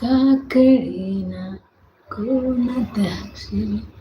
jacarina con la ataxi.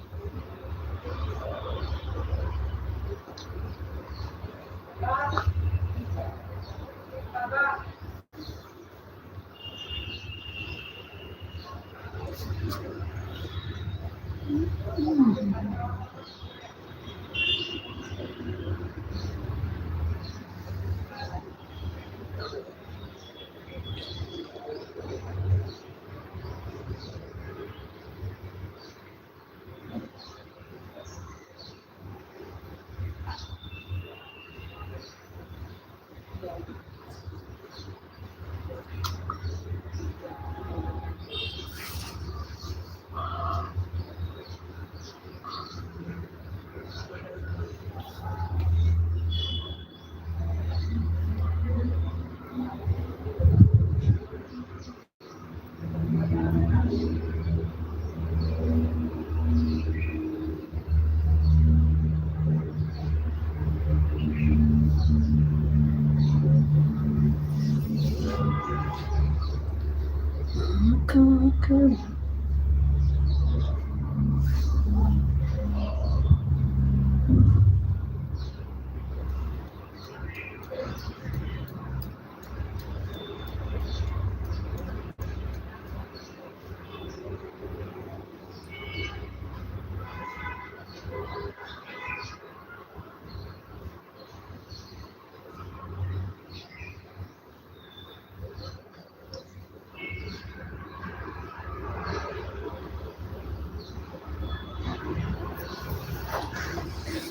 Come, come, come.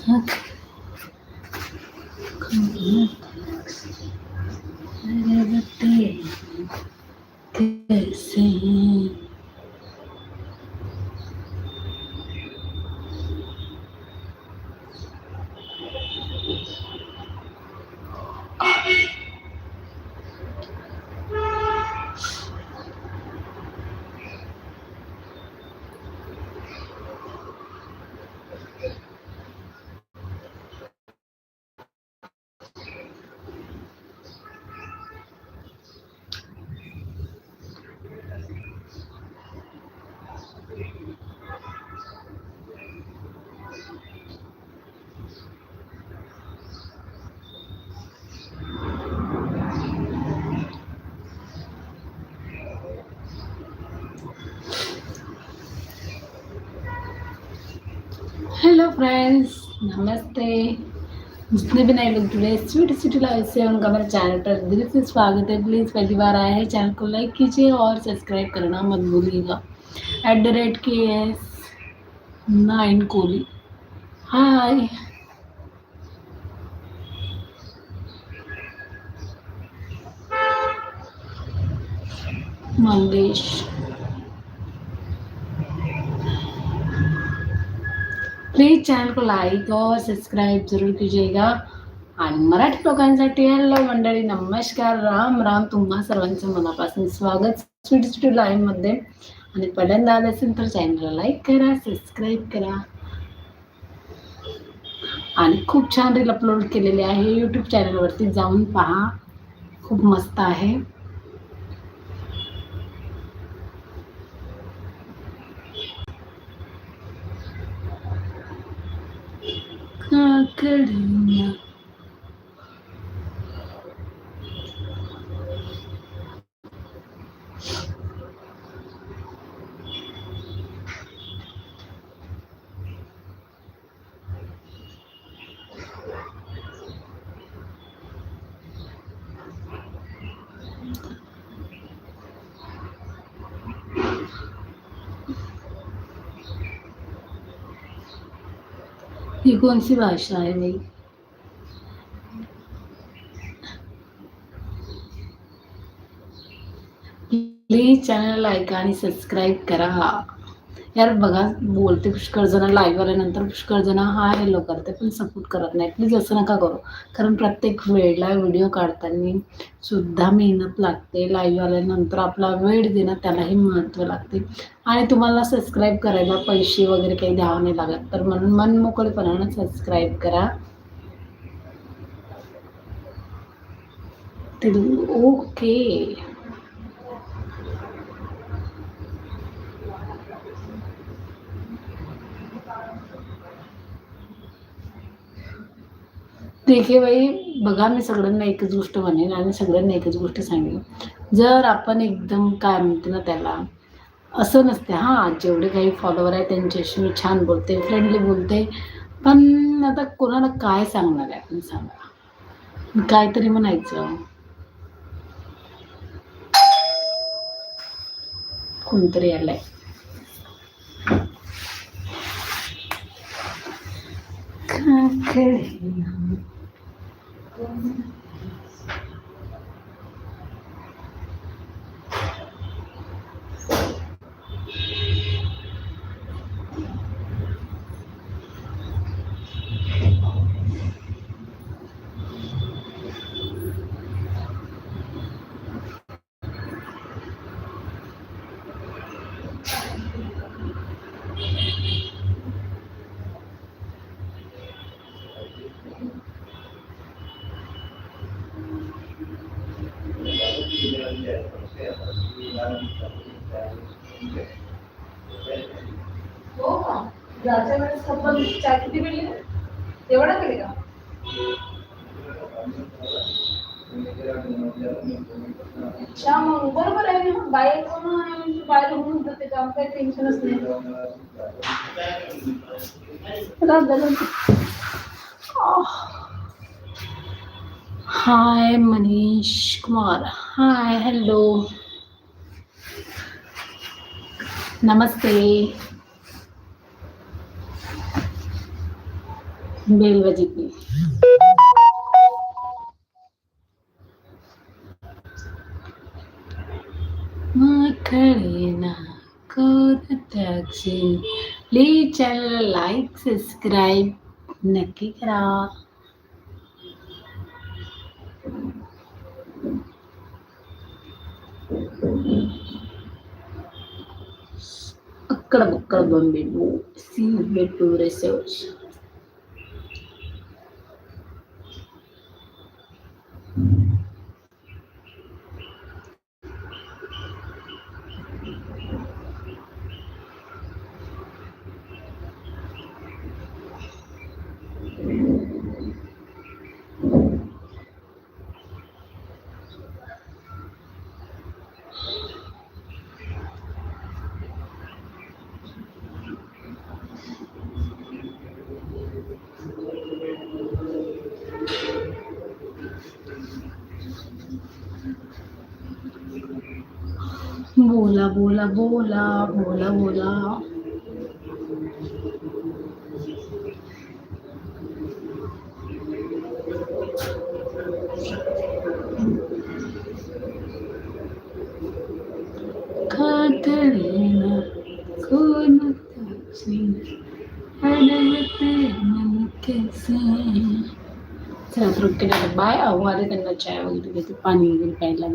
कैसे hello friends नमस्ते. जितने भी नए लोग जुड़े स्वीट स्वीट लाइफ से उनका मेरे चैनल पर दिल से स्वागत है. प्लीज़ पहली बार आए हैं चैनल को लाइक कीजिए और सब्सक्राइब करना मत भूलिएगा. At the rate K S nine Kohli hi Mangesh. Please channel को लाईक और सबस्क्राईब जरूर कीजिएगा। आणि मराठी लोकांसाठी हॅलो मंडळी नमस्कार राम राम. तुम्हा सर्वांचं मनापासून स्वागत. स्वीट स्वीट लाईव्हमध्ये. आणि पहिल्यांदा आले असेल तर चॅनलला लाईक करा सबस्क्राईब करा. आणि खूप छान रील अपलोड केलेले आहे. यूट्यूब चॅनलवरती जाऊन पहा. खूप मस्त आहे. Academia. Yeah. ही कोणती भाषा आहे बाई? प्लीज चॅनल ऐका आणि सबस्क्राईब करा. यार बघा बोलते पुष्कळ जण लाईव्ह आल्यानंतर पुष्कळ जण हा हॅलो करते पण सपोर्ट करत नाही. प्लीज असं नका करू. कारण प्रत्येक वेळेला व्हिडिओ काढताना सुद्धा मेहनत लागते. लाईव्ह आल्यानंतर आपला वेळ देणं त्यालाही महत्त्व लागते. आणि तुम्हाला सबस्क्राईब करायला पैसे वगैरे काही द्यावं नाही लागत. तर म्हणून मन मोकळेपणानं सबस्क्राईब करा ओके देखील बाई बघा मी सगळ्यांना एकच गोष्ट म्हणेन आणि सगळ्यांना एकच गोष्ट सांगेन. जर आपण एकदम काय म्हणते ना त्याला असं नसते. हां जेवढे काही फॉलोवर आहे त्यांच्याशी मी छान बोलते फ्रेंडली बोलते. पण आता कोणाला काय सांगणार आहे आपण सांगा. काहीतरी म्हणायचं. कोणतरी आलंय. quần. हो का जायच्या वेळेस चाय किती पिली एवढा पिली का अच्छा मग बरोबर आहे ना बाहेर कोण आहे बाहेर होऊन जाते काम काही टेन्शनच नाही hi Manish Kumar hi hello नमस्ते बेल बजितली मकडे कोणत्याची प्लीज चॅनलला लाईक सबस्क्राईब नक्की करा అక్కడ బుక్కల బంబిను సి హెడ్ టు రిసెర్చ్ बोला बोला बोला बोला बोला कातडीना कोणताची अडवते मन कैसे चला तृप्तीला बाय आव्हाने त्यांना चाय वगैरे देते पाणी वगैरे प्यायला